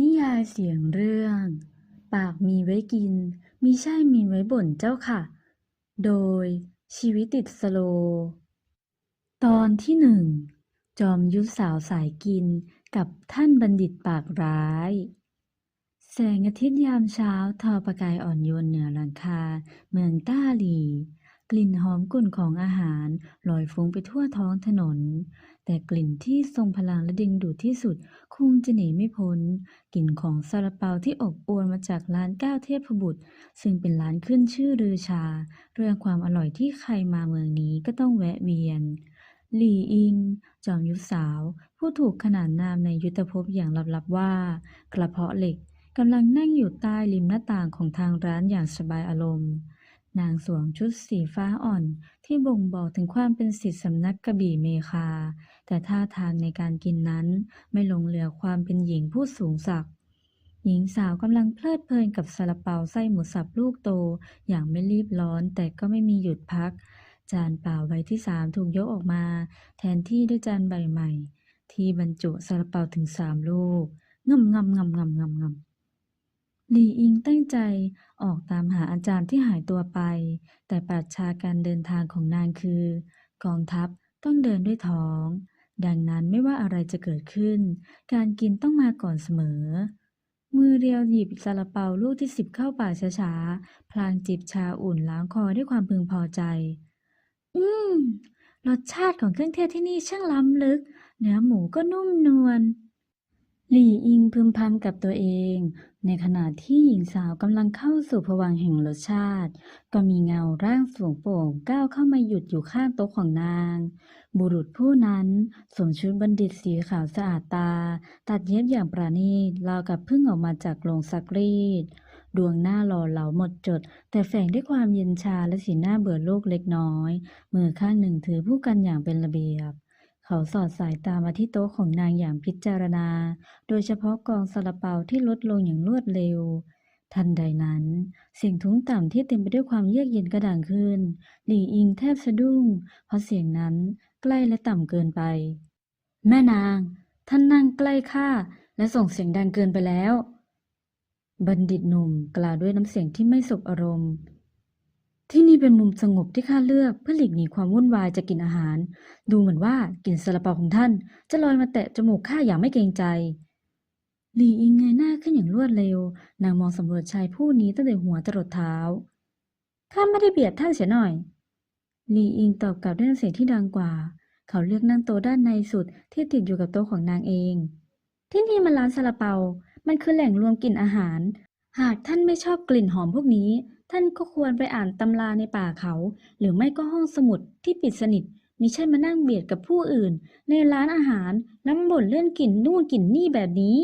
นิยายเสียงเรื่อง ปากมีไว้กินมิใช่มีไว้บ่นเจ้าค่ะ โดยชีวิตติดสโล ตอนที่หนึ่ง จอมยุทธสาวสายกินกับท่านบัณฑิตปากร้าย แสงอาทิตย์ยามเช้าทอประกายอ่อนโยนเหนือหลังคา เมืองต้าหลี กลิ่นหอมกลุ่นของอาหารลอยฟุ้งไปทั่วท้องถนน แต่กลิ่นที่ทรงพลังและดึงดูดที่สุดคงจะหนีไม่พ้น กลิ่นของซาลาเปาที่อบอวลมาจากร้านก้าวเทพบุตร ซึ่งเป็นร้านขึ้นชื่อลือชา เรื่องความอร่อยที่ใครมาเมืองนี้ก็ต้องแวะเวียนหลี่อิง จอมยุทธสาว ผู้ถูกขนานนามในยุทธภพอย่างลับๆว่า กระเพาะเหล็กกำลังนั่งอยู่ใต้ริมหน้าต่างของทางร้านอย่างสบายอารมณ์ นางสวมชุดสีฟ้าอ่อน ที่บ่งบอกถึงความเป็นศิษย์สำนักกระบี่เมคา แต่ท่าทางในการกินนั้นไม่หลงเหลือความเป็นหญิงผู้สูงศักดิ์หญิงสาวกำลังเพลิดเพลินกับซาลาเปาไส้หมูสับลูกโต อย่างไม่รีบร้อนแต่ก็ไม่มีหยุดพัก จานเปล่าใบที่สามถูกยกออกมา แทนที่ด้วยจานใบใหม่ ที่บรรจุซาลาเปาถึงสามลูกงำงำงำงำงำงำ หลีอิงตั้งใจออกตามหาอาจารย์ที่หายตัวไป แต่ปรัชญาการเดินทางของนางคือ กองทัพต้องเดินด้วยท้อง ดังนั้นไม่ว่าอะไรจะเกิดขึ้น การกินต้องมาก่อนเสมอ มือเรียวหยิบซาลาเปาลูกที่สิบเข้าปากช้าๆ พลางจิบชาอุ่นล้างคอด้วยความพึงพอใจ อืมรสชาติของเครื่องเทศที่นี่ช่างล้ำลึก เนื้อหมูก็นุ่มนวล หลี่อิงพึมพำกับตัวเอง ในขณะที่หญิงสาวกำลังเข้าสู่ภวังค์แห่งรสชาติ ก็มีเงาร่างสูงโปร่งก้าวเข้ามาหยุดอยู่ข้างโต๊ะของนาง บุรุษผู้นั้นสวมชุดบัณฑิตสีขาวสะอาดตา ตัดเย็บอย่างประณีตราวกับเพิ่งออกมาจากโรงซักรีด ดวงหน้าหล่อเหลาหมดจด แต่แฝงด้วยความเย็นชาและสีหน้าเบื่อโลกเล็กน้อย มือข้างหนึ่งถือผู้กันอย่างเป็นระเบียบ เขาสอดสายตามาที่โต๊ะของนางอย่างพิจารณา โดยเฉพาะกองซาลาเปาที่ลดลงอย่างรวดเร็ว ทันใดนั้น เสียงทุ้มต่ำที่เต็มไปด้วยความเยือกเย็นกระดังขึ้น หลี่อิงแทบสะดุ้ง เพราะเสียงนั้นใกล้และต่ำเกินไป แม่นาง ท่านนั่งใกล้ข้าและส่งเสียงดังเกินไปแล้ว บัณฑิตหนุ่มกล่าวด้วยน้ำเสียงที่ไม่สุบอารมณ์ ที่นี่เป็นมุมสงบที่ข้าเลือกเพื่อหลีกหนีความวุ่นวายจากกลิ่นอาหาร ดูเหมือนว่ากลิ่นซาลาเปาของท่าน จะลอยมาแตะจมูกข้าอย่างไม่เกรงใจหลีอิงเงยหน้าขึ้นอย่างรวดเร็ว นางมองสำรวจชายผู้นี้ตั้งแต่หัวจรดเท้าข้าไม่ได้เบียดท่านเสียหน่อยหลีอิงตอบกลับด้วยน้ำเสียงที่ดังกว่า เขาเลือกนั่งโต๊ะด้านในสุดที่ติดอยู่กับโต๊ะของนางเอง ที่นี่มันร้านซาลาเปา มันคือแหล่งรวมกลิ่นอาหาร หากท่านไม่ชอบกลิ่นหอมพวกนี้ ท่านก็ควรไปอ่านตำราในป่าเขา หรือไม่ก็ห้องสมุดที่ปิดสนิทมิใช่มานั่งเบียดกับผู้อื่น ในร้านอาหารแล้วมาบ่นเรื่องกลิ่นนู่นกลิ่นนี่แบบนี้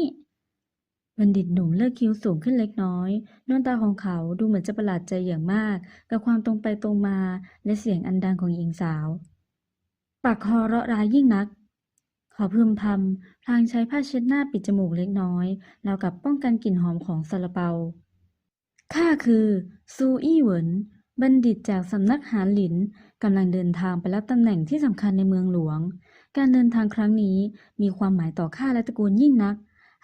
บัณฑิตหนุ่มเลิกคิ้วสูงขึ้นเล็กน้อยดวงตาของเขาดูเหมือนจะประหลาดใจอย่างมาก กับความตรงไปตรงมาและเสียงอันดังของหญิงสาว ปากคอเราะร้ายยิ่งนัก ขอพึมพำพลางใช้ผ้าเช็ดหน้าปิดจมูกเล็กน้อยราวกับป้องกันกลิ่นหอมของซาลาเปา ข้าคือซูอี้เหวินบัณฑิตจากสำนักหานหลินกำลังเดินทางไปรับตำแหน่งที่สำคัญในเมืองหลวง การเดินทางครั้งนี้มีความหมายต่อข้าและตระกูลยิ่งนัก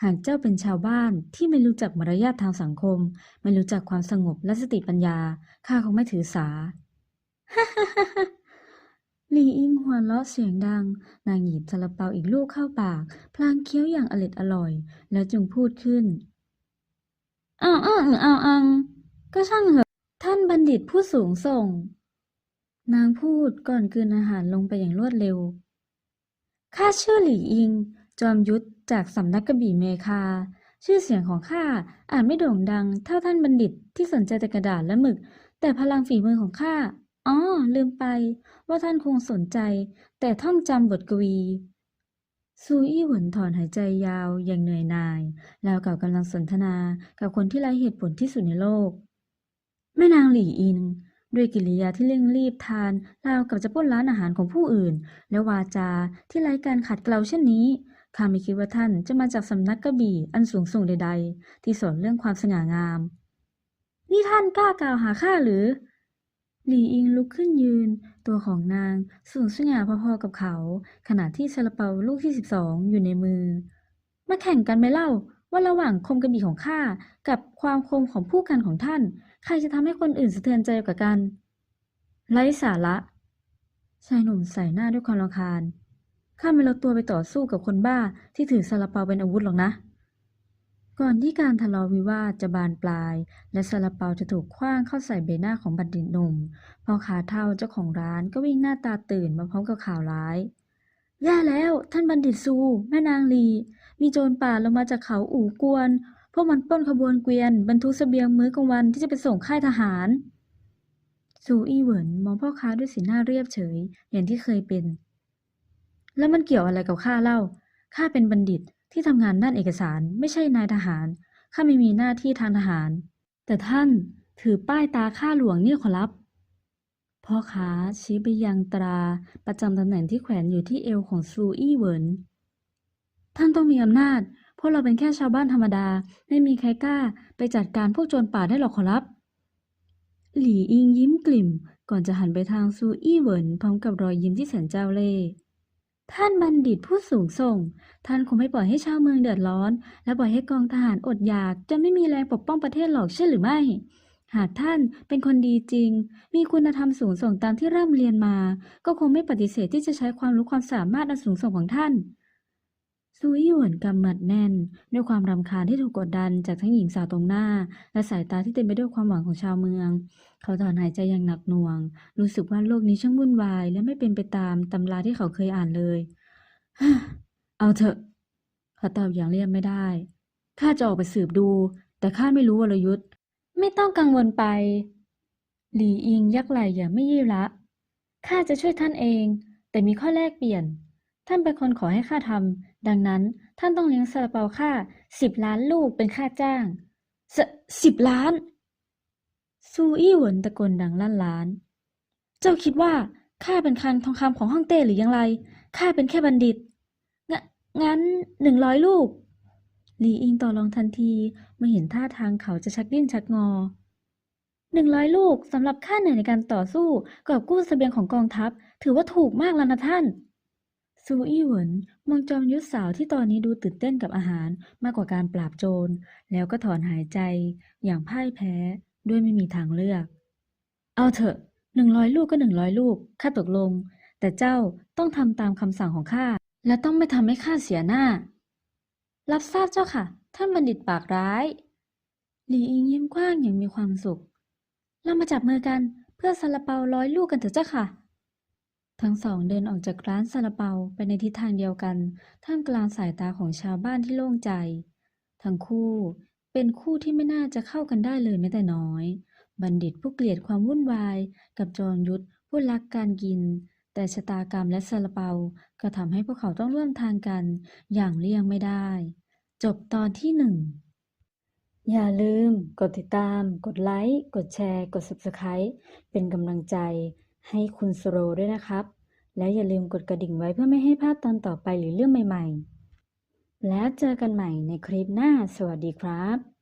หากเจ้าเป็นชาวบ้านที่ไม่รู้จักมารยาททางสังคม ไม่รู้จักความสงบและสติปัญญา ข้าคงไม่ถือสาหลีอิงหัวเราะเสียงดัง นางหยิบซาลาเปาอีกลูกเข้าปาก พลางเคี้ยวอย่างอร็ดอร่อย แล้วจึงพูดขึ้น อ้าวอ้าวอ้าวอัง ก็ช่างเหอะท่านบัณฑิตผู้สูงส่ง นางพูดก่อนกลืนอาหารลงไปอย่างรวดเร็ว ข้าชื่อหลี่อิง จอมยุทธจากสำนักกระบี่เมคา ชื่อเสียงของข้าอาจไม่โด่งดังเท่าท่านบัณฑิตที่สนใจแต่กระดาษและหมึก แต่พลังฝีมือของข้าอ๋อลืมไป ว่าท่านคงสนใจ แต่ท่องจำบทกวี ซูอี้หวนถอนหายใจยาวอย่างเหนื่อยหน่าย แล้วกับกำลังสนทนากับคนที่ไร้เหตุผลที่สุดในโลก แม่นางหลี่อิน ด้วยกิริยาที่เร่งรีบทานราวกับจะป้นร้านอาหารของผู้อื่น และวาจาที่ไร้การขัดเกลาเช่นนี้ข้าไม่คิดว่าท่านจะมาจากสำนักกระบี่อันสูงส่งใด ๆ ที่สอนเรื่องความสง่างาม นี่ท่านกล้ากล่าวหาข้าหรือ หลี่อิงลุกขึ้นยืน ตัวของนางสูงสง่าพอๆกับเขา ขณะที่ซาลาเปาลูกที่สิบสองอยู่ในมือ มาแข่งกันไหมเล่า ว่าระหว่างคมกระบี่ของข้ากับความคมของผู้กันของท่าน ใครจะทำให้คนอื่นสะเทือนใจกว่ากันไร้สาระ ชายหนุ่มใส่หน้าด้วยความรำคาญข้าไม่ลดตัวไปต่อสู้กับคนบ้าที่ถือซาลาเปาเป็นอาวุธหรอกนะ ก่อนที่การทะเลาะวิวาทจะบานปลาย และซาลาเปาจะถูกขว้างเข้าใส่ใบหน้าของบัณฑิตหนุ่มพ่อค้าเท่าเจ้าของร้านก็วิ่งหน้าตาตื่นมาพร้อมกับข่าวร้ายแย่แล้วท่านบัณฑิตซู แม่นางลี มีโจรป่าลงมาจากเขาอู่กวน พวกมันป้นขบวนเกวียน บรรทุกเสบียงมื้อกลางวันที่จะไปส่งค่ายทหารซูอี้เหวินมองพ่อค้าด้วยสีหน้าเรียบเฉย อย่างที่เคยเป็น แล้วมันเกี่ยวอะไรกับข้าเล่าข้าเป็นบัณฑิต ที่ทำงานด้านเอกสารไม่ใช่นายทหาร ข้าไม่มีหน้าที่ทางทหาร แต่ท่านถือป้ายตาข้าหลวงเนี่ยขอรับ พ่อค้าชี้ไปยังตราประจำตำแหน่งที่แขวนอยู่ที่เอวของซูอี้เหวิน ท่านต้องมีอำนาจ พวกเราเป็นแค่ชาวบ้านธรรมดา ไม่มีใครกล้าไปจัดการพวกโจรป่าได้หรอกขอรับ หลี่อิงยิ้มกลิ่ม ก่อนจะหันไปทางซูอี้เหวินพร้อมกับรอยยิ้มที่แสนเจ้าเล่ห์ ท่านบัณฑิตผู้สูงส่ง ท่านคงไม่ปล่อยให้ชาวเมืองเดือดร้อน และปล่อยให้กองทหารอดอยากจนไม่มีแรงปกป้องประเทศหรอกใช่หรือไม่ หากท่านเป็นคนดีจริง มีคุณธรรมสูงส่งตามที่ร่ำเรียนมา ก็คงไม่ปฏิเสธที่จะใช้ความรู้ความสามารถอันสูงส่งของท่าน ซูอี้หวนกำหมัดแน่น ด้วยความรำคาญที่ถูกกดดันจากทั้งหญิงสาวตรงหน้า และสายตาที่เต็มไปด้วยความหวังของชาวเมือง เขาถอนหายใจอย่างหนักหน่วง รู้สึกว่าโลกนี้ช่างวุ่นวาย และไม่เป็นไปตามตำราที่เขาเคยอ่านเลยเอาเถอะเขาตอบอย่างเรียบไม่ได้ข้าจะออกไปสืบดู แต่ข้าไม่รู้วรยุทธ์ไม่ต้องกังวลไป หลีอิงยักไหล่อย่างไม่ยี่ละข้าจะช่วยท่านเอง แต่มีข้อแลกเปลี่ยน ท่านเป็นคนขอให้ข้าทำดังนั้นท่านต้องเลี้ยงซาลาเปาข้าสิบล้านลูกเป็นค่าจ้างสสิบล้าน ซูอี้หวนตะโกนดังลั่นล้าน เจ้าคิดว่าข้าเป็นคลังทองคำของฮ่องเต้หรือยังไรข้าเป็นแค่บัณฑิตงงั้นหนึ่งร้อยลูกหลีอิงต่อรองทันทีเมื่อเห็นท่าทางเขาจะชักดิ้นชักงอหนึ่งร้อยลูกสำหรับค่าเหนื่อยในการต่อสู้กับกู้เสบียงของกองทัพ ถือว่าถูกมากแล้วนะท่าน ซูอี้เหวินมองจอมยุทธสาวที่ตอนนี้ดูตื่นเต้นกับอาหารมากกว่าการปราบโจร แล้วก็ถอนหายใจ อย่างพ่ายแพ้ ด้วยไม่มีทางเลือก เอาเถอะหนึ่งร้อยลูกก็หนึ่งร้อยลูกข้าตกลง แต่เจ้าต้องทำตามคำสั่งของข้าและต้องไม่ทำให้ข้าเสียหน้า รับทราบเจ้าค่ะ ท่านบัณฑิตปากร้ายหลีอิงยิ้มกว้างอย่างมีความสุข เรามาจับมือกันเพื่อซาลาเปาร้อยลูกกันเถอะเจ้าค่ะ ทั้งสองเดินออกจากร้านซาลาเปาไปในทิศทางเดียวกัน ท่ามกลางสายตาของชาวบ้านที่โล่งใจ ทั้งคู่เป็นคู่ที่ไม่น่าจะเข้ากันได้เลยแม้แต่น้อย บัณฑิตผู้เกลียดความวุ่นวาย กับจอมยุทธผู้รักการกิน แต่ชะตากรรมและซาลาเปาก็ทำให้พวกเขาต้องร่วมทางกัน อย่างเลี่ยงไม่ได้ จบตอนที่หนึ่งอย่าลืม กดติดตาม กดไลค์ กดแชร์ กด Subscribe เป็นกำลังใจ ให้คุณสโรด้วยนะครับ และอย่าลืมกดกระดิ่งไว้เพื่อไม่ให้พลาดตอนต่อไปหรือเรื่องใหม่ ๆ แล้วเจอกันใหม่ในคลิปหน้า สวัสดีครับ